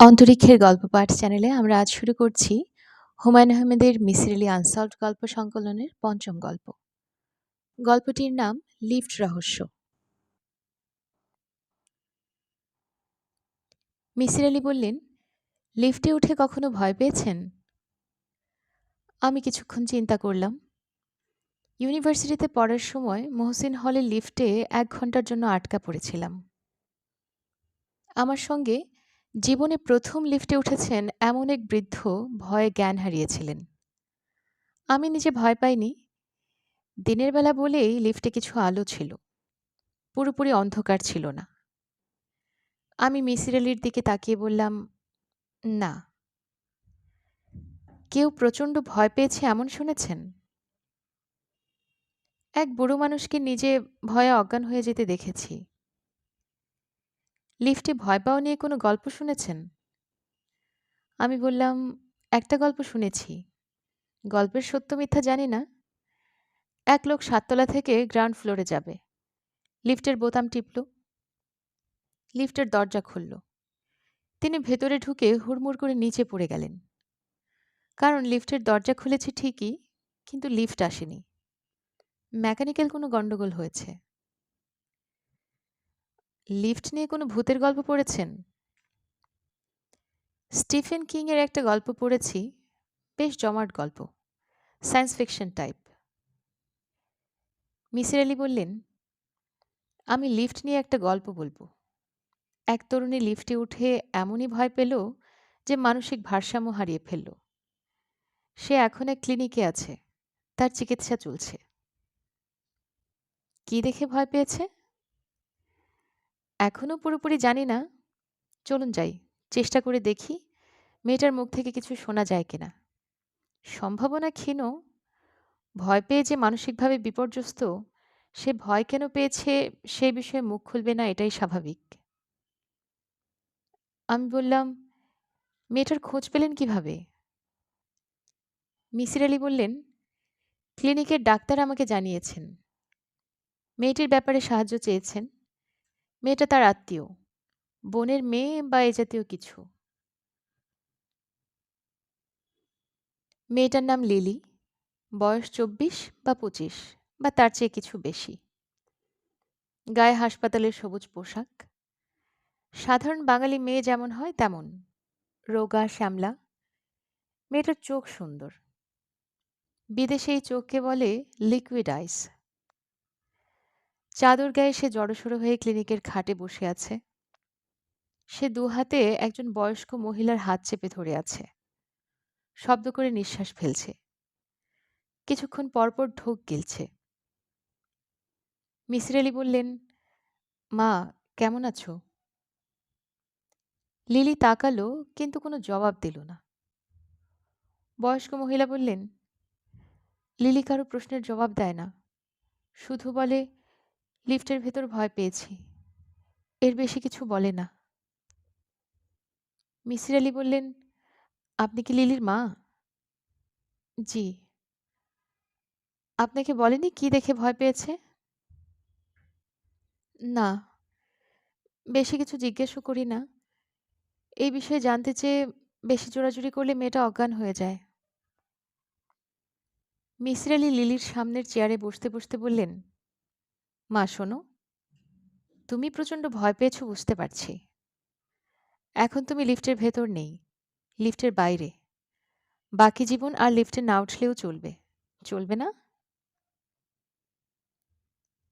অন্তরিক্ষের গল্প পাঠ চ্যানেলে আমরা আজ শুরু করছি হুমায়ুন আহমেদের মিসির আলী আনসলভড গল্প সংকলনের পঞ্চম গল্প। গল্পটির নাম লিফট রহস্য। মিসির আলী বললেন, লিফটে উঠে কখনো ভয় পেয়েছেন? আমি কিছুক্ষণ চিন্তা করলাম। ইউনিভার্সিটিতে পড়ার সময় মহসিন হলের লিফটে এক ঘণ্টার জন্য আটকা পড়েছিলাম। আমার সঙ্গে জীবনে প্রথম লিফটে উঠেছেন এমন এক বৃদ্ধ ভয়ে জ্ঞান হারিয়েছিলেন। আমি নিজে ভয় পাইনি। দিনের বেলা বলেই লিফটে কিছু আলো ছিল। পুরোপুরি অন্ধকার ছিল না। আমি মিসির আলির দিকে তাকিয়ে বললাম, না। কেউ প্রচণ্ড ভয় পেয়েছে এমন শুনেছেন? এক বুড়ো মানুষকে নিজে ভয়ে অজ্ঞান হয়ে যেতে দেখেছি। লিফটে ভয় পাওয়া নিয়ে কোনো গল্প শুনেছেন? আমি বললাম, একটা গল্প শুনেছি। গল্পের সত্য মিথ্যা জানি না। এক লোক সাততলা থেকে গ্রাউন্ড ফ্লোরে যাবে। লিফটের বোতাম টিপল। লিফটের দরজা খুলল। তিনি ভেতরে ঢুকে হুড়মুড় করে নিচে পড়ে গেলেন। কারণ লিফটের দরজা খুলেছে ঠিকই, কিন্তু লিফট আসেনি। মেকানিক্যাল কোনো গণ্ডগোল হয়েছে। লিফট নিয়ে কোনো ভূতের গল্প পড়েছেন? স্টিফেন কিংয়ের একটা গল্প পড়েছি, বেশ জমাট গল্প, science fiction type. Misir Ali বললেন, আমি লিফট নিয়ে একটা গল্প বলব। এক তরুণী লিফটে উঠে এমনই ভয় পেল যে মানসিক ভারসাম্য হারিয়ে ফেলল। সে এখন এক ক্লিনিকে আছে, তার চিকিৎসা চলছে। কি দেখে ভয় পেয়েছে? এখনও পুরোপুরি জানি না। চলুন যাই, চেষ্টা করে দেখি মেয়েটার মুখ থেকে কিছু শোনা যায় কিনা। সম্ভাবনা ক্ষীণ, ভয় পেয়ে যে মানসিকভাবে বিপর্যস্ত, সে ভয় কেন পেয়েছে সে বিষয়ে মুখ খুলবে না এটাই স্বাভাবিক। আমি বললাম, মেয়েটার খোঁজ পেলেন কীভাবে? মিসির আলি বললেন, ক্লিনিকের ডাক্তার আমাকে জানিয়েছেন। মেয়েটির ব্যাপারে সাহায্য চেয়েছেন। মেয়েটা তার আত্মীয়। বোনের মেয়ে বা এ জাতীয় কিছু। মেয়েটার নাম লিলি। বয়স চব্বিশ বা পঁচিশ বা তার চেয়ে কিছু বেশি। গায়ে হাসপাতালের সবুজ পোশাক। সাধারণ বাঙালি মেয়ে যেমন হয় তেমন। রোগা, শ্যামলা। মেয়েটার চোখ সুন্দর। বিদেশে এই চোখকে বলে লিকুইড আইস চাদর গায়ে সে জড়সড়ো হয়ে ক্লিনিকের খাটে বসে আছে। সে দু হাতে একজন বয়স্ক মহিলার হাত চেপে ধরে আছে। শব্দ করে নিঃশ্বাস ফেলছে। কিছুক্ষণ পরপর ঢোক গিলছে। মিসির আলি বললেন, মা, কেমন আছো? লিলি তাকালো, কিন্তু কোনো জবাব দিল না। বয়স্ক মহিলা বললেন, লিলি কারও প্রশ্নের জবাব দেয় না। শুধু বলে লিফটের ভেতর ভয় পেয়েছি। এর বেশি কিছু বলে না। মিসির আলি বললেন, আপনি কি লিলির মা? জি। আপনাকে বলেনি কি দেখে ভয় পেয়েছে? না। বেশি কিছু জিজ্ঞেসও করি না। এই বিষয়ে জানতে চেয়ে বেশি জোরাজুরি করলে মেয়েটা অজ্ঞান হয়ে যায়। মিসির আলি লিলির সামনের চেয়ারে বসতে বসতে বললেন মা, শোনো। তুমি প্রচণ্ড ভয় পেয়েছ, বুঝতে পারছি। এখন তুমি লিফটের ভেতর নেই, লিফটের বাইরে। বাকি জীবন আর লিফটে না উঠলেও চলবে। চলবে না?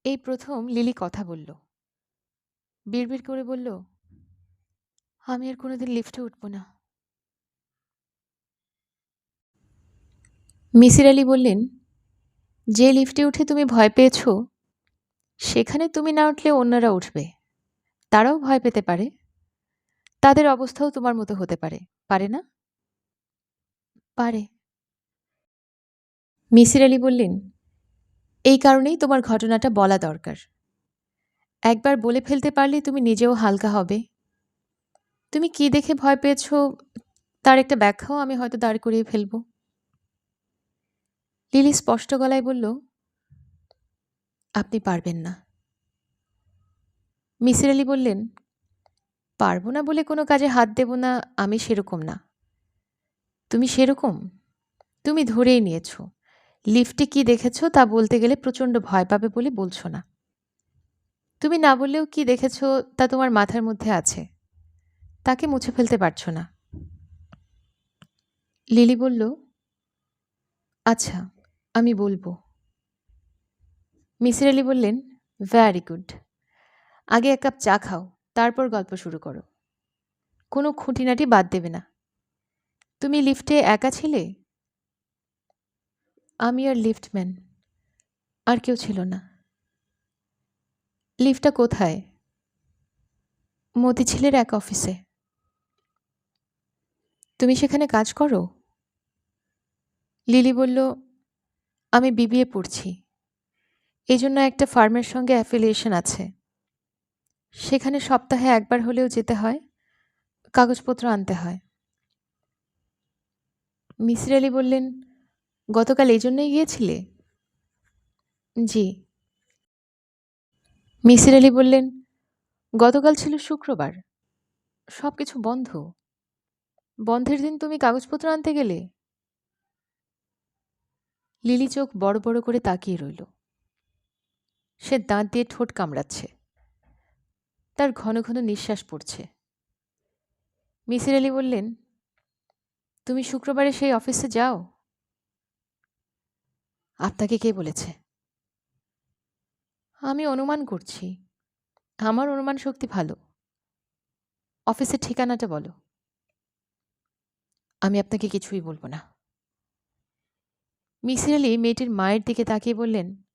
এই প্রথম লিলি কথা বলল। বিড়বিড় করে বলল, আমি আর কোনোদিন লিফটে উঠব না। মিসির আলি বললেন, যে লিফটে উঠে তুমি ভয় পেয়েছ সেখানে তুমি না উঠলে অন্যরা উঠবে। তারাও ভয় পেতে পারে। তাদের অবস্থাও তোমার মতো হতে পারে। পারে না? পারে। মিসির আলি বললেন, এই কারণেই তোমার ঘটনাটা বলা দরকার। একবার বলে ফেলতে পারলে তুমি নিজেও হালকা হবে। তুমি কি দেখে ভয় পেয়েছ, তার একটা ব্যাখ্যাও আমি হয়তো দাঁড় করিয়ে ফেলব। লিলি স্পষ্ট গলায় বলল আপনি পারবেন না। মিসির আলি বললেন, পারব না বলে কোনো কাজে হাত দেব না, আমি সেরকম না। তুমি সেরকম। তুমি ধরেই নিয়েছো। লিফটে কি দেখেছ তা বলতে গেলে প্রচণ্ড ভয় পাবে বলে বলছো না। তুমি না বললেও কি দেখেছ তা তোমার মাথার মধ্যে আছে। তাকে মুছে ফেলতে পারছ না। লিলি বলল আচ্ছা আমি বলব। মিসির আলি বললেন ভ্যারি গুড আগে এক কাপ চা খাও, তারপর গল্প শুরু করো। কোনো খুঁটিনাটি বাদ দেবে না। তুমি লিফটে একা ছিলে? আমি আর লিফটম্যান, আর কেউ ছিল না। লিফটটা কোথায়? মতিঝিলের এক অফিসে। তুমি সেখানে কাজ করো? লিলি বলল, আমি বিবিএ পড়ছি। এই জন্য একটা ফার্মের সঙ্গে অ্যাফিলিয়েশন আছে। সেখানে সপ্তাহে একবার হলেও যেতে হয়, কাগজপত্র আনতে হয়। মিসির আলি বললেন, গতকাল এই জন্যই গিয়েছিলে? জি। মিসির আলি বললেন, গতকাল ছিল শুক্রবার। সব কিছু বন্ধ। বন্ধের দিন তুমি কাগজপত্র আনতে গেলে? লিলি চোখ বড় বড় করে তাকিয়ে রইল। সে দাঁত দিয়ে ঠোঁট কামড়াচ্ছে। তার ঘন ঘন নিঃশ্বাস পড়ছে। মিসির আলি বললেন, তুমি শুক্রবারে সেই অফিসে যাও। আপনাকে কে বলেছে? আমি অনুমান করছি। আমার অনুমান শক্তি ভালো। অফিসের ঠিকানাটা বলো। আমি আপনাকে কিছুই বলব না। মিসির আলি মেয়েটির মায়ের দিকে তাকিয়ে বললেন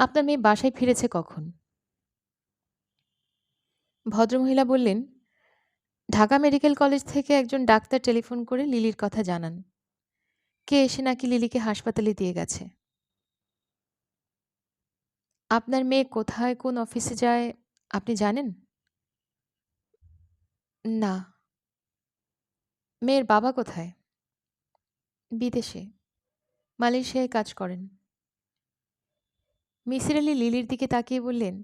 আপনার মেয়ে বাসায় ফিরেছে কখন? ভদ্রমহিলা বললেন, ঢাকা মেডিকেল কলেজ থেকে একজন ডাক্তার টেলিফোন করে লিলির কথা জানান। কে এসে নাকি লিলিকে হাসপাতালে দিয়ে গেছে? আপনার মেয়ে কোথায়, কোন অফিসে যায়, আপনি জানেন? না। মেয়ের বাবা কোথায়? বিদেশে। মালয়েশিয়ায় কাজ করেন। মিসির আলি লিলির দিকে তাকিয়ে বললেন,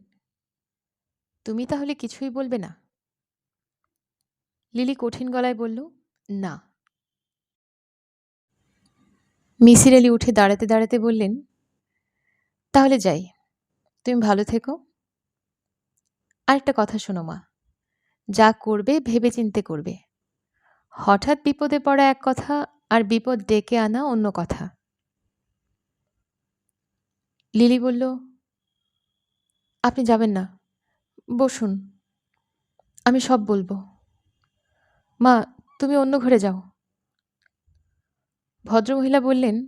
তুমি তাহলে কিছুই বলবে না? লিলি কঠিন গলায় বলল, না। মিসির আলি উঠে দাঁড়াতে দাঁড়াতে বললেন, তাহলে যাই। তুমি ভালো থেকো। আরেকটা কথা শোনো মা। যা করবে ভেবে চিনতে করবে। হঠাৎ বিপদে পড়া এক কথা আর বিপদ ডেকে আনা অন্য কথা। লিলি বলল, আপনি যাবেন না। বসুন। আমি সব বলব। মা, তুমি অন্য ঘরে যাও। ভদ্রমহিলা বললেন,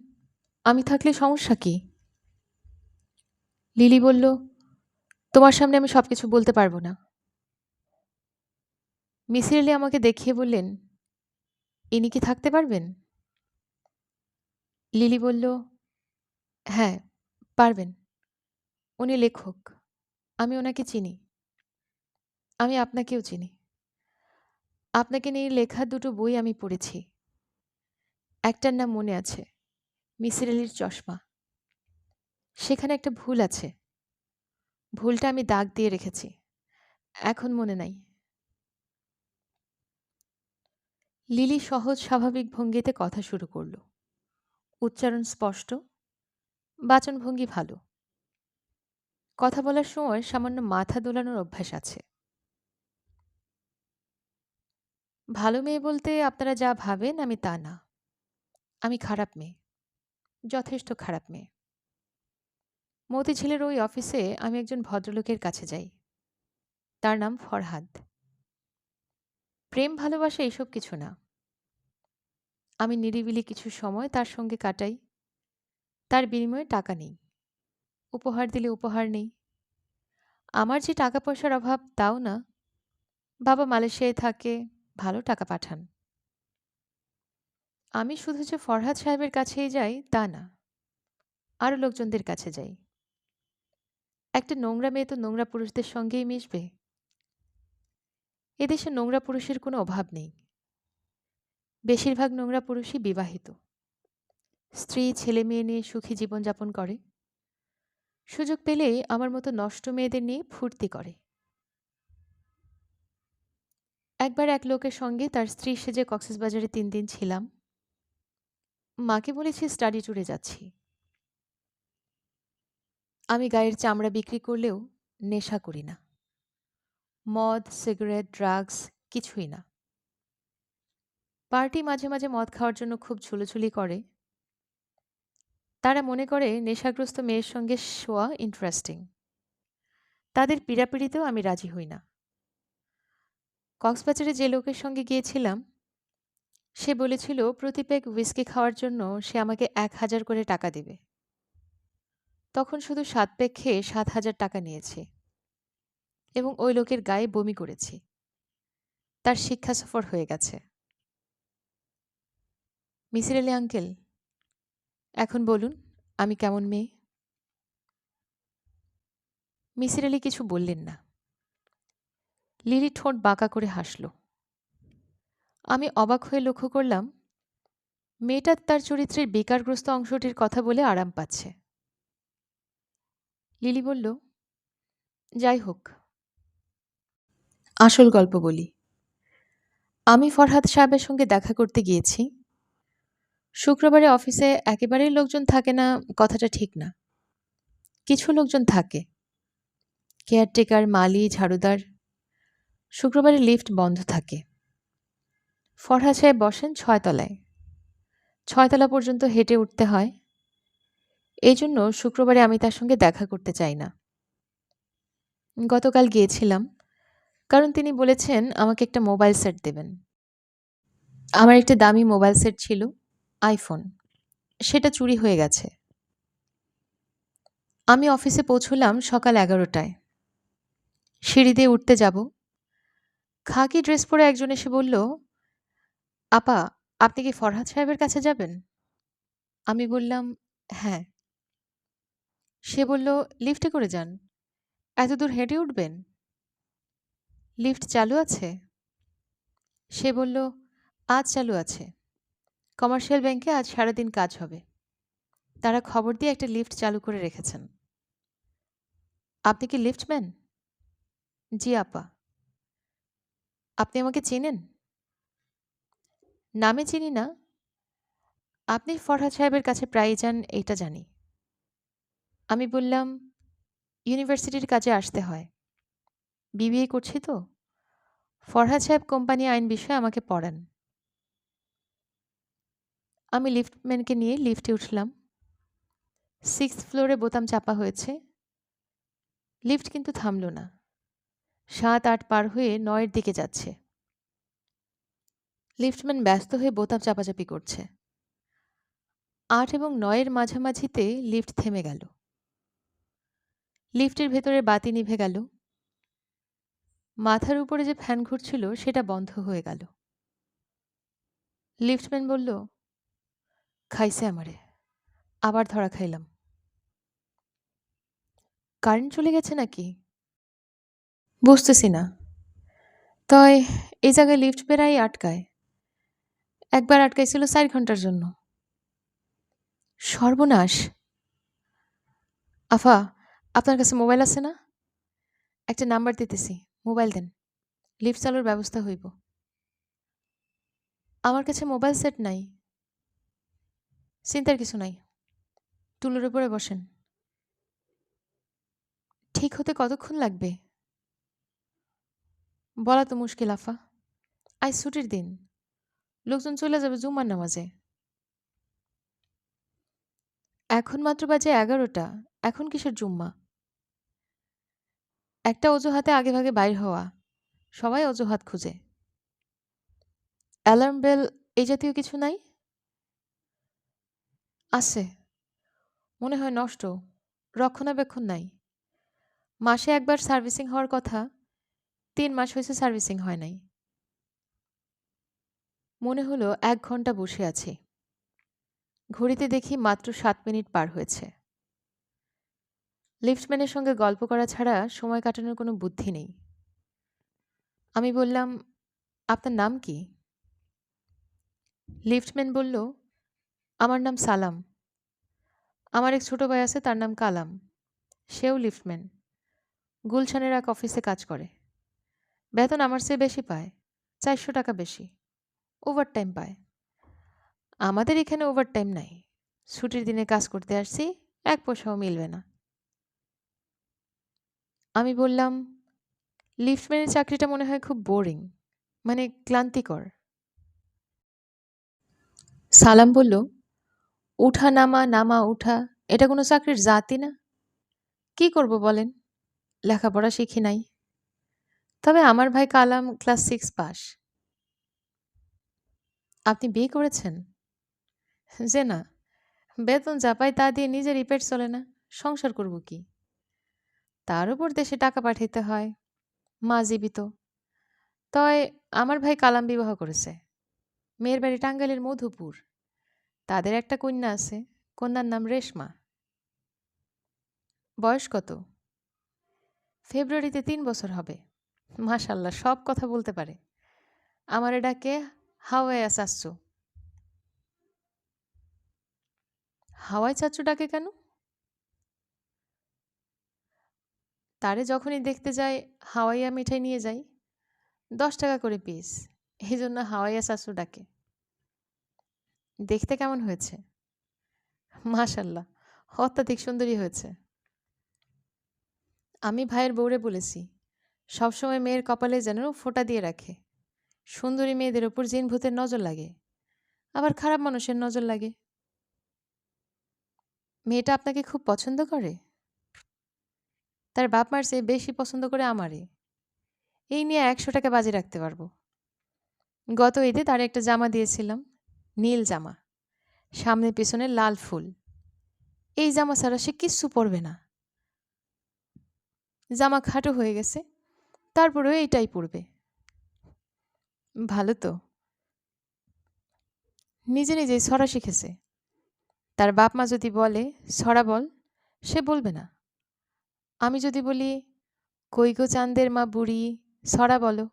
আমি থাকলে সমস্যা কি? লিলি বলল, তোমার সামনে আমি সব কিছু বলতে পারব না। মিসির আলি আমাকে দেখিয়ে বললেন, ইনি কি থাকতে পারবেন? লিলি বলল হ্যাঁ। পারবেন। উনি লেখক। আমি ওনাকে চিনি। আমি আপনাকেও চিনি। আপনাকে নিয়ে লেখা দুটো বই আমি পড়েছি। একটার নাম মনে আছে, মিসির আলির চশমা। সেখানে একটা ভুল আছে। ভুলটা আমি দাগ দিয়ে রেখেছি। এখন মনে নাই। লিলি সহজ স্বাভাবিক ভঙ্গিতে কথা শুরু করল। উচ্চারণ স্পষ্ট। বাচনভঙ্গি ভালো। কথা বলার সময় সামান্য মাথা দোলানোর অভ্যাস আছে। ভালো মেয়ে বলতে আপনারা যা ভাবেন আমি তা না। আমি খারাপ মেয়ে। যথেষ্ট খারাপ মেয়ে। মতিঝিলের ওই অফিসে আমি একজন ভদ্রলোকের কাছে যাই। তার নাম ফরহাদ। প্রেম, ভালোবাসা এসব কিছু না। আমি নিরিবিলি কিছু সময় তার সঙ্গে কাটাই। তার বিনিময়ে টাকা নেই। উপহার দিলে উপহার নেই। আমার যে টাকা পয়সার অভাব তাও না। বাবা মালয়েশিয়ায় থাকে, ভালো টাকা পাঠান। আমি শুধু যে ফরহাদ সাহেবের কাছেই যাই তা না, আরও লোকজনদের কাছে যাই। একটা নোংরা মেয়ে তো নোংরা পুরুষদের সঙ্গেই মিশবে। এদেশে নোংরা পুরুষের কোনো অভাব নেই। বেশিরভাগ নোংরা পুরুষই বিবাহিত। স্ত্রী ছেলে মেয়ে নিয়ে সুখী জীবনযাপন করে। সুযোগ পেলেই আমার মতো নষ্ট মেয়েদের নিয়ে ফুর্তি করে। একবার এক লোকের সঙ্গে তার স্ত্রী সেজে কক্সবাজারে তিন দিন ছিলাম। মাকে বলেছি, স্টাডি ট্যুরে যাচ্ছি। আমি গায়ের চামড়া বিক্রি করলেও নেশা করি না। মদ, সিগারেট, ড্রাগস, কিছুই না। পার্টি মাঝে মাঝে মদ খাওয়ার জন্য খুব ঝুলোঝুলি করে। তারা মনে করে নেশাগ্রস্ত মেয়ের সঙ্গে শোয়া ইন্টারেস্টিং তাদের পীড়াপিড়িতেও আমি রাজি হই না। কক্সবাজারে যে লোকের সঙ্গে গিয়েছিলাম, সে বলেছিল, প্রতি প্যাক হুইস্কি খাওয়ার জন্য সে আমাকে এক হাজার করে টাকা দেবে। তখন শুধু সাত প্যাক খেয়ে সাত হাজার টাকা নিয়েছে এবং ওই লোকের গায়ে বমি করেছি। তার শিক্ষা সফর হয়ে গেছে। মিসির আলী আঙ্কেল এখন বলুন, আমি কেমন মেয়ে? মিসির আলী কিছু বললেন না। লিলি ঠোঁট বাঁকা করে হাসল। আমি অবাক হয়ে লক্ষ্য করলাম, মেয়েটা তার চরিত্রের বেকারগ্রস্ত অংশটির কথা বলে আরাম পাচ্ছে। লিলি বলল, যাই হোক। আসল গল্প বলি। আমি ফরহাদ সাহেবের সঙ্গে দেখা করতে গিয়েছি। শুক্রবারে অফিসে একেবারেই লোকজন থাকে না, কথাটা ঠিক না। কিছু লোকজন থাকে। কেয়ারটেকার মালি ঝাড়ুদার। শুক্রবারে লিফট বন্ধ থাকে। ফরহাদ সাহেব বসেন ছয়তলায় ছয়তলা পর্যন্ত হেঁটে উঠতে হয়। এই জন্য শুক্রবারে আমি তার সঙ্গে দেখা করতে চাই না। গতকাল গিয়েছিলাম, কারণ তিনি বলেছেন আমাকে একটা মোবাইল সেট দেবেন। আমার একটা দামি মোবাইল সেট ছিল। আইফোন। সেটা চুরি হয়ে গেছে। আমি অফিসে পৌঁছলাম সকাল এগারোটায়। সিঁড়ি দিয়ে উঠতে যাব। খাকি ড্রেস পরে একজন এসে বলল, আপা, আপনি কি ফরহাদ সাহেবের কাছে যাবেন? আমি বললাম হ্যাঁ। সে বলল, লিফটে করে যান। এত দূর হেঁটে উঠবেন? লিফট চালু আছে? সে বলল, আজ চালু আছে। কমার্শিয়াল ব্যাংকে আজ সারাদিন কাজ হবে। তারা খবর দিয়ে একটা লিফট চালু করে রেখেছেন। আপনি কি লিফটম্যান? জি, আপা। আপনি আমাকে চেনেন? নামে চিনি না। আপনি ফরহাদ সাহেবের কাছে প্রায়ই যান এইটা জানি। আমি বললাম, ইউনিভার্সিটির কাজে আসতে হয়। বিবিএ করছি তো। ফরহাদ সাহেব কোম্পানি আইন বিষয়ে আমাকে পড়ান। আমি লিফটম্যানকে নিয়ে লিফটে উঠলাম। সিক্স ফ্লোরে বোতাম চাপা হয়েছে। লিফট কিন্তু থামল না। সাত, আট পার হয়ে নয়ের দিকে যাচ্ছে। লিফটম্যান ব্যস্ত হয়ে বোতাম চাপাচাপি করছে। আট এবং নয়ের মাঝামাঝিতে লিফট থেমে গেল। লিফটের ভেতরে বাতি নিভে গেল। মাথার উপরে যে ফ্যান ঘুরছিল, সেটা বন্ধ হয়ে গেল। লিফটম্যান বলল খাইছে আমারে। আবার ধরা খাইলাম। কারেন্ট চলে গেছে নাকি? বুঝতেছি না। তয়, এই জায়গায় লিফট বেড়াই আটকায়। একবার আটকাইছিল চার ঘণ্টার জন্য। সর্বনাশ। আফা, আপনার কাছে মোবাইল আছে না? একটা নাম্বার দিতেছি। মোবাইল দেন। লিফট চালুর ব্যবস্থা হইব। আমার কাছে মোবাইল সেট নাই। চিন্তার কিছু নাই টুলের উপরে বসেন ঠিক হতে কতক্ষণ লাগবে বলা তো মুশকিল আফা আজ ছুটির দিন লোকজন চলে যাবে জুম্মার নামাজে এখন মাত্র বাজে এগারোটা। এখন কিসের জুম্মা? একটা অজুহাতে আগে ভাগে বাইর হওয়া। সবাই অজুহাত খুঁজে। অ্যালার্ম বেল এই জাতীয় কিছু নাই? আছে। মনে হয় নষ্ট, রক্ষণাবেক্ষণ নাই। মাসে একবার সার্ভিসিং হওয়ার কথা, তিন মাস হয়েছে সার্ভিসিং হয় নাই। মনে হলো এক ঘণ্টা বসে আছি। ঘড়িতে দেখি মাত্র সাত মিনিট পার হয়েছে। লিফটম্যানের সঙ্গে গল্প করা ছাড়া সময় কাটানোর কোনো বুদ্ধি নেই। আমি বললাম, আপনার নাম কি? লিফটম্যান বলল আমার নাম সালাম। আমার এক ছোটো ভাই আছে, তার নাম কালাম। সেও লিফটম্যান। গুলশানের এক অফিসে কাজ করে। বেতন আমার চেয়ে বেশি পায়, চারশো টাকা বেশি। ওভারটাইম পায়। আমাদের এখানে ওভারটাইম নাই। ছুটির দিনে কাজ করতে আসছি, এক পয়সাও মিলবে না। আমি বললাম, লিফটম্যানের চাকরিটা মনে হয় খুব বোরিং মানে ক্লান্তিকর। সালাম বলল উঠা নামা নামা, উঠা, এটা কোনো চাকরির জাতি না? কি করব বলেন? লেখাপড়া শিখি নাই। তবে আমার ভাই কালাম ক্লাস সিক্স পাস। আপনি বিয়ে করেছেন? যে না, বেতন যা পাই তা দিয়ে নিজের রিপেট চলে না, সংসার করব কি? তার উপর দেশে টাকা পাঠাইতে হয়, মা জীবিত। তয় আমার ভাই কালাম বিবাহ করেছে। মেয়ের বাড়ি টাঙ্গাইলের মধুপুর। তাদের একটা কন্যা আছে। কন্যার নাম রেশমা। বয়স কত? ফেব্রুয়ারিতে তিন বছর হবে। মাশাল্লাহ, সব কথা বলতে পারে। আমার ডাকে হাওয়াইয়া চাচ্ছু হাওয়াই চাচ্ছু ডাকে কেন? তারে যখনই দেখতে যাই, হাওয়াইয়া মিঠাই নিয়ে যাই, দশ টাকা করে পিস এই জন্য হাওয়াইয়া চাচু ডাকে। দেখতে কেমন হয়েছে? মাশাল্লাহ, অত্যাধিক সুন্দরী হয়েছে। আমি ভাইয়ের বউরে বলেছি, সবসময় মেয়ের কপালে যেন ফোঁটা দিয়ে রাখে। সুন্দরী মেয়েদের ওপর জিন ভূতের নজর লাগে, আবার খারাপ মানুষের নজর লাগে। মেয়েটা আপনাকে খুব পছন্দ করে? তার বাপ মার চেয়ে বেশি পছন্দ করে আমারে এই নিয়ে একশো টাকা বাজি রাখতে পারব। গত ঈদে তার একটা জামা দিয়েছিলাম। নীল জামা, সামনে পিছনে লাল ফুল। এই জামা ছাড়া সে কিচ্ছু পরবে না। জামা খাটো হয়ে গেছে, তারপরেও এইটাই পরবে। ভালো তো। নিজে নিজেই ছড়া শিখেছে। তার বাপ মা যদি বলে, ছড়া বল, সে বলবে না। আমি যদি বলি, কই গো চাঁদের মা বুড়ি, ছড়া বলো,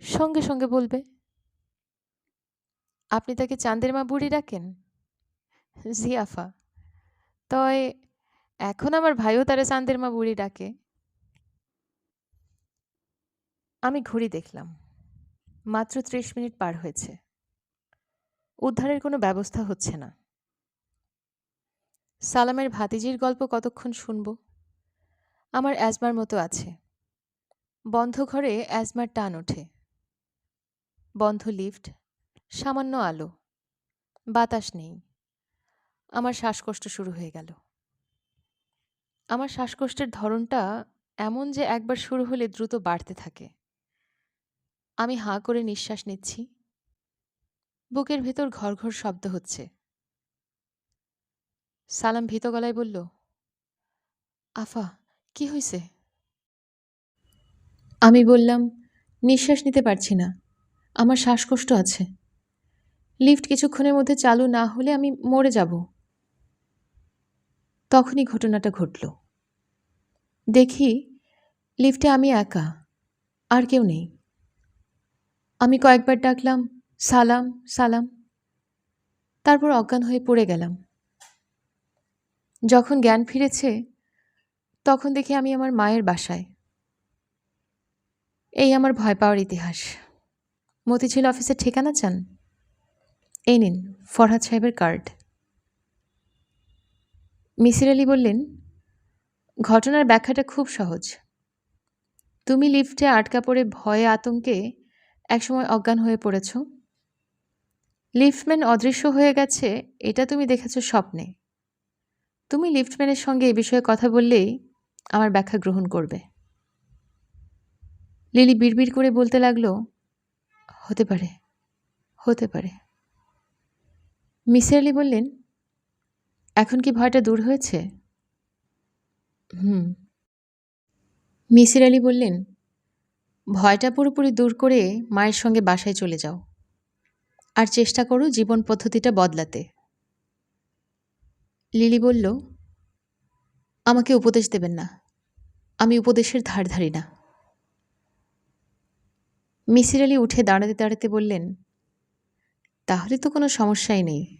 সঙ্গে সঙ্গে বলবে। আপনি তাকে চাঁদের মা বুড়ি ডাকেন জিয়াফা তয়, এখন আমার ভাইও তারা চাঁদের মা বুড়ি ডাকে। আমি ঘড়ি দেখলাম। মাত্র ত্রিশ মিনিট পার হয়েছে। উদ্ধারের কোনো ব্যবস্থা হচ্ছে না। সালামের ভাতিজির গল্প কতক্ষণ শুনব? আমার অ্যাজমার মতো আছে। বন্ধ ঘরে অ্যাজমার টান ওঠে। বন্ধ লিফট সামান্য আলো। বাতাস নেই। আমার শ্বাসকষ্ট শুরু হয়ে গেল। আমার শ্বাসকষ্টের ধরনটা এমন যে একবার শুরু হলে দ্রুত বাড়তে থাকে। আমি হাঁ করে নিঃশ্বাস নিচ্ছি। বুকের ভেতর ঘর ঘর শব্দ হচ্ছে। সালাম ভীত গলায় বলল, আফা, কি হয়েছে আমি বললাম, নিঃশ্বাস নিতে পারছি না। আমার শ্বাসকষ্ট আছে। লিফট কিছুক্ষণের মধ্যে চালু না হলে আমি মরে যাব। তখনই ঘটনাটা ঘটল। দেখি লিফটে আমি একা, আর কেউ নেই। আমি কয়েকবার ডাকলাম, সালাম সালাম। তারপর অজ্ঞান হয়ে পড়ে গেলাম। যখন জ্ঞান ফিরেছে, তখন দেখি আমি আমার মায়ের বাসায়। এই আমার ভয় পাওয়ার ইতিহাস। মতিঝিল অফিসের ঠিকানা চান? এই নিন, ফরহাদ সাহেবের কার্ড। মিসির আলী বললেন, ঘটনার ব্যাখ্যাটা খুব সহজ। তুমি লিফটে আটকা পড়ে ভয়ে আতঙ্কে একসময় অজ্ঞান হয়ে পড়েছ। লিফটম্যান অদৃশ্য হয়ে গেছে, এটা তুমি দেখেছ স্বপ্নে। তুমি লিফটম্যানের সঙ্গে এ বিষয়ে কথা বললেই আমার ব্যাখ্যা গ্রহণ করবে। লিলি বিড়বিড় করে বলতে লাগল, হতে পারে হতে পারে। মিসির আলি বললেন, এখন কি ভয়টা দূর হয়েছে? হুম। মিসির আলি বললেন, ভয়টা পুরোপুরি দূর করে মায়ের সঙ্গে বাসায় চলে যাও। আর চেষ্টা করো জীবন পদ্ধতিটা বদলাতে। লিলি বলল, আমাকে উপদেশ দেবেন না। আমি উপদেশের ধার ধারি না। মিসির আলি উঠে দাঁড়াতে দাঁড়াতে বললেন তাহলে তো কোনো সমস্যাই নেই।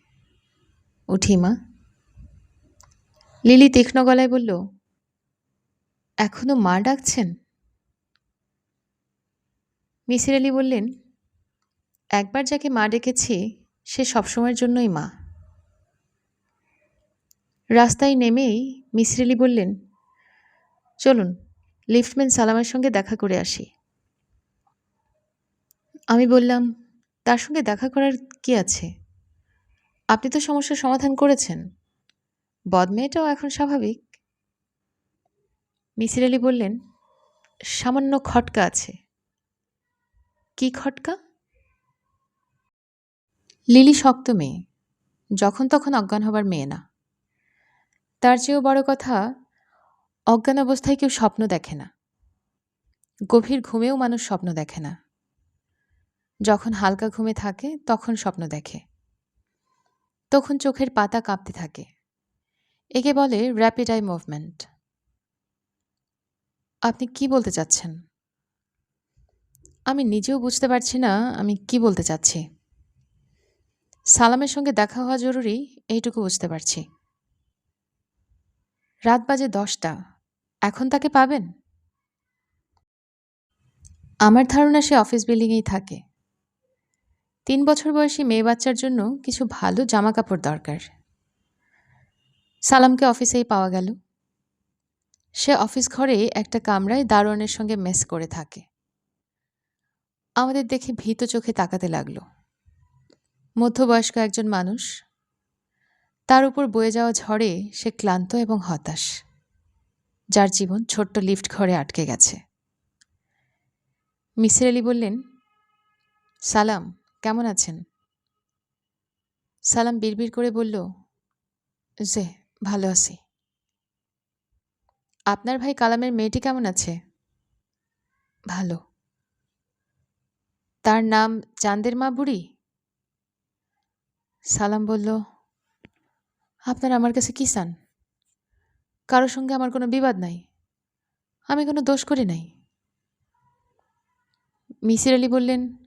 উঠি মা। লিলি তীক্ষ্ণ গলায় বলল, এখনও মা ডাকছেন? মিসির আলি বললেন, একবার যাকে মা ডেকেছি, সে সবসময়ের জন্যই মা। রাস্তায় নেমেই মিসরেলি বললেন, চলুন, লিফটম্যান সালামের সঙ্গে দেখা করে আসি। আমি বললাম তার সঙ্গে দেখা করার কি আছে? আপনি তো সমস্যার সমাধান করেছেন। বদমেয়েটাও এখন স্বাভাবিক। মিসির আলি বললেন, সামান্য খটকা আছে। কি খটকা? লিলি শক্ত মেয়ে, যখন তখন অজ্ঞান হবার মেয়ে না। তার চেয়েও বড় কথা, অজ্ঞান অবস্থায় কেউ স্বপ্ন দেখে না। গভীর ঘুমেও মানুষ স্বপ্ন দেখে না। যখন হালকা ঘুমে থাকে, তখন স্বপ্ন দেখে। তখন চোখের পাতা কাঁপতে থাকে। একে বলে র্যাপিড আই মুভমেন্ট আপনি কি বলতে চাচ্ছেন? আমি নিজেও বুঝতে পারছি না আমি কি বলতে চাচ্ছি। সালামের সঙ্গে দেখা হওয়া জরুরি, এইটুকু বুঝতে পারছি। রাত বাজে দশটা। এখন তাকে পাবেন? আমার ধারণা সে অফিস বিল্ডিংয়েই থাকে। তিন বছর বয়সী মেয়ে বাচ্চার জন্য কিছু ভালো জামা কাপড় দরকার। সালামকে অফিসেই পাওয়া গেল। সে অফিস ঘরে একটা কামরায় দারোয়ানের সঙ্গে মেস করে থাকে। আমাদের দেখে ভীত চোখে তাকাতে লাগল। মধ্যবয়স্ক একজন মানুষ। তার উপর বয়ে যাওয়া ঝড়ে সে ক্লান্ত এবং হতাশ। যার জীবন ছোট্ট লিফট ঘরে আটকে গেছে। মিসির আলি বললেন, সালাম কেমন আছেন? সালাম বিড়বিড় করে বলল, যে, ভালো আছি। আপনার ভাই কালামের মেয়েটি কেমন আছে? ভালো। তার নাম চাঁদের মা বুড়ি? সালাম বলল, আপনার আমার কাছে কী চান? কারোর সঙ্গে আমার কোনো বিবাদ নাই। আমি কোনো দোষ করি নাই। মিসির আলি বললেন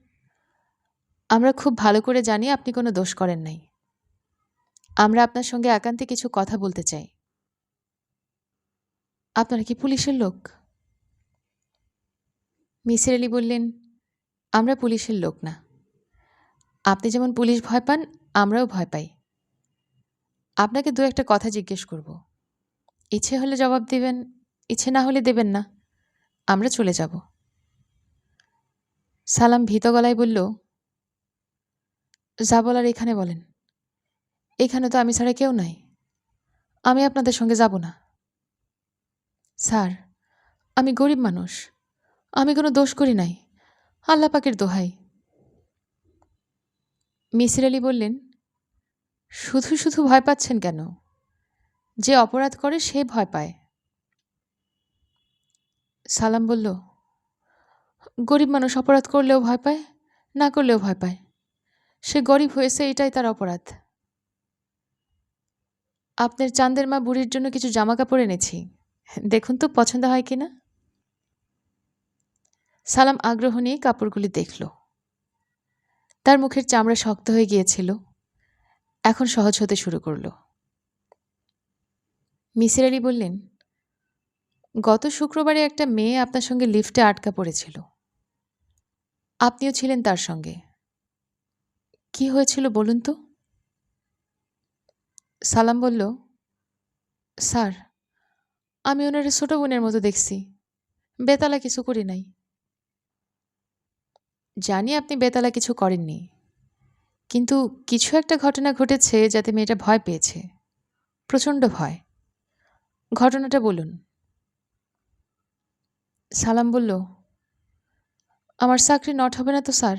আমরা খুব ভালো করে জানি আপনি কোনো দোষ করেন নাই। আমরা আপনার সঙ্গে একান্তে কিছু কথা বলতে চাই। আপনারা কি পুলিশের লোক? মিসির আলি বললেন, আমরা পুলিশের লোক না। আপনি যেমন পুলিশ ভয় পান, আমরাও ভয় পাই। আপনাকে দু একটা কথা জিজ্ঞেস করব। ইচ্ছে হলে জবাব দিবেন, ইচ্ছে না হলে দেবেন না। আমরা চলে যাব। সালাম ভীত গলায় বলল যা বলার এখানে বলেন। এখানে তো আমি ছাড়া কেউ নাই। আমি আপনাদের সঙ্গে যাব না। স্যার, আমি গরিব মানুষ। আমি কোনো দোষ করি নাই। আল্লাহ পাকের দোহাই। মিসির আলি বললেন, শুধু শুধু ভয় পাচ্ছেন কেন? যে অপরাধ করে সে ভয় পায়। সালাম বলল, গরিব মানুষ অপরাধ করলেও ভয় পায়, না করলেও ভয় পায়। সে গরিব হয়েছে, এটাই তার অপরাধ। আপনার চাঁদের মা বুড়ির জন্য কিছু জামা কাপড় এনেছি। দেখুন তো, পছন্দ হয় কিনা সালাম আগ্রহ নিয়ে কাপড়গুলি দেখল। তার মুখের চামড়া শক্ত হয়ে গিয়েছিল। এখন সহজ হতে শুরু করল। মিসির আলি বললেন, গত শুক্রবারে একটা মেয়ে আপনার সঙ্গে লিফটে আটকা পড়েছিল। আপনিও ছিলেন তার সঙ্গে। কি হয়েছিল বলুন তো? সালাম বলল, স্যার, আমি ওনার ছোট বোনের মতো দেখছি। বেতালা কিছু করি নাই। জানি আপনি বেতালা কিছু করেননি, কিন্তু কিছু একটা ঘটনা ঘটেছে যাতে মেয়েটা ভয় পেয়েছে। প্রচণ্ড ভয়। ঘটনাটা বলুন। সালাম বলল, আমার চাকরি নট হবে না তো, স্যার।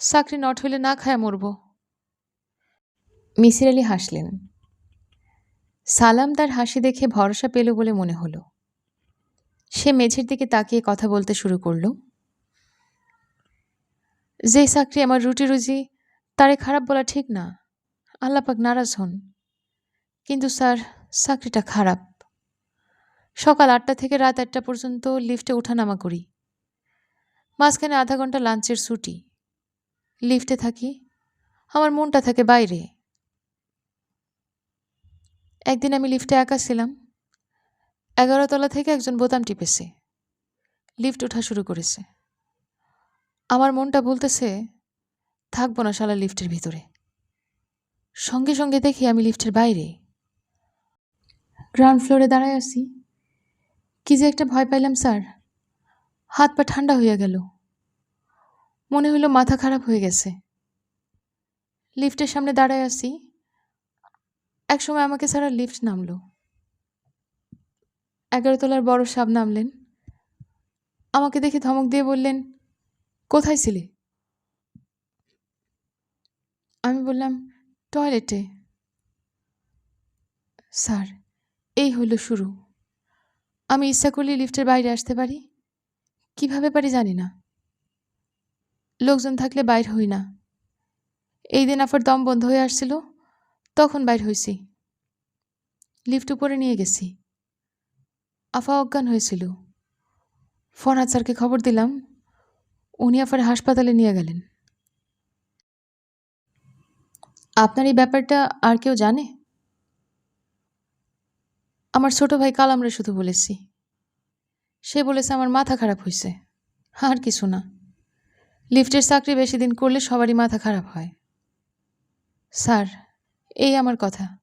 চাকরি নট হইলে না খায় মরব। মিসির আলি হাসলেন। সালাম তার হাসি দেখে ভরসা পেল বলে মনে হলো। সে মেঝের দিকে তাকিয়ে কথা বলতে শুরু করল। যে চাকরি আমার রুটি রুজি, তারে খারাপ বলা ঠিক না। আল্লাপাক নারাজ হন। কিন্তু স্যার, চাকরিটা খারাপ। সকাল আটটা থেকে রাত আটটা পর্যন্ত লিফটে ওঠানামা করি। মাঝখানে আধা ঘণ্টা লাঞ্চের ছুটি। লিফটে থাকি। আমার মনটা থাকে বাইরে। একদিন আমি লিফটে একা ছিলাম। এগারো তলা থেকে একজন বোতাম টিপেছে। লিফট ওঠা শুরু করেছে। আমার মনটা বলতেছে, থাকব না শালা লিফটের ভিতরে। সঙ্গে সঙ্গে দেখি আমি লিফটের বাইরে। গ্রাউন্ড ফ্লোরে দাঁড়ায় আছি। কি যে একটা ভয় পাইলাম, স্যার। হাত পা ঠান্ডা হইয়া গেল। মনে হইল মাথা খারাপ হয়ে গেছে। লিফটের সামনে দাঁড়ায় আছি। একসময় আমাকে ছাড়া লিফট নামলো। এগারো তলার বড় সাপ নামলেন। আমাকে দেখে ধমক দিয়ে বললেন, কোথায় ছিলে? আমি বললাম, টয়লেটে। স্যার, এই হইল শুরু। আমি ইচ্ছা করলে লিফটের বাইরে আসতে পারি। কীভাবে পারি জানি না। লোকজন থাকলে বাইর হই না। এই দিন আফার দম বন্ধ হয়ে আসছিল, তখন বাইর হইছি। লিফট উপরে নিয়ে গেছি। আফা অজ্ঞান হয়েছিল। ফরহাদ স্যারকে খবর দিলাম, উনি আফার হাসপাতালে নিয়ে গেলেন। আপনার এই ব্যাপারটা আর কেউ জানে? আমার ছোট ভাই কাল আমরা শুধু বলেছি। সে বলেছে আমার মাথা খারাপ হয়েছে আর কিছু না। লিফটের চাকরি বেশি দিন করলে সবারই মাথা খারাপ হয়। স্যার, এই আমার কথা।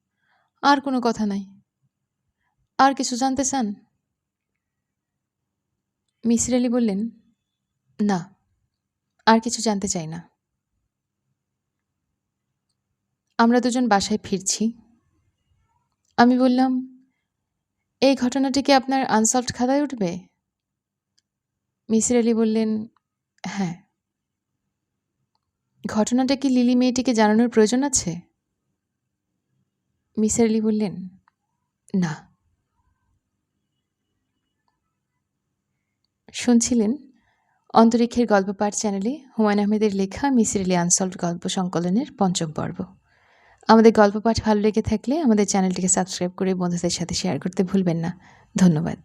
আর কোনো কথা নাই। আর কিছু জানতে চান? মিসির আলি বললেন, না, আর কিছু জানতে চাই না। আমরা দুজন বাসায় ফিরছি। আমি বললাম, এই ঘটনাটি কি আপনার আনসলভড খাতায় উঠবে? মিসির আলি বললেন হ্যাঁ। ঘটনাটা কি লিলি মেয়েটিকে জানানোর প্রয়োজন আছে? মিসির আলি বললেন, না। শুনছিলেন অন্তরিক্ষের গল্প পাঠ চ্যানেলে হুমায়ুন আহমেদের লেখা মিসির আলি আনসলভড গল্প সংকলনের পঞ্চম পর্ব। আমাদের গল্প পাঠ ভালো লেগে থাকলে আমাদের চ্যানেলটিকে সাবস্ক্রাইব করে বন্ধুদের সাথে শেয়ার করতে ভুলবেন না। ধন্যবাদ।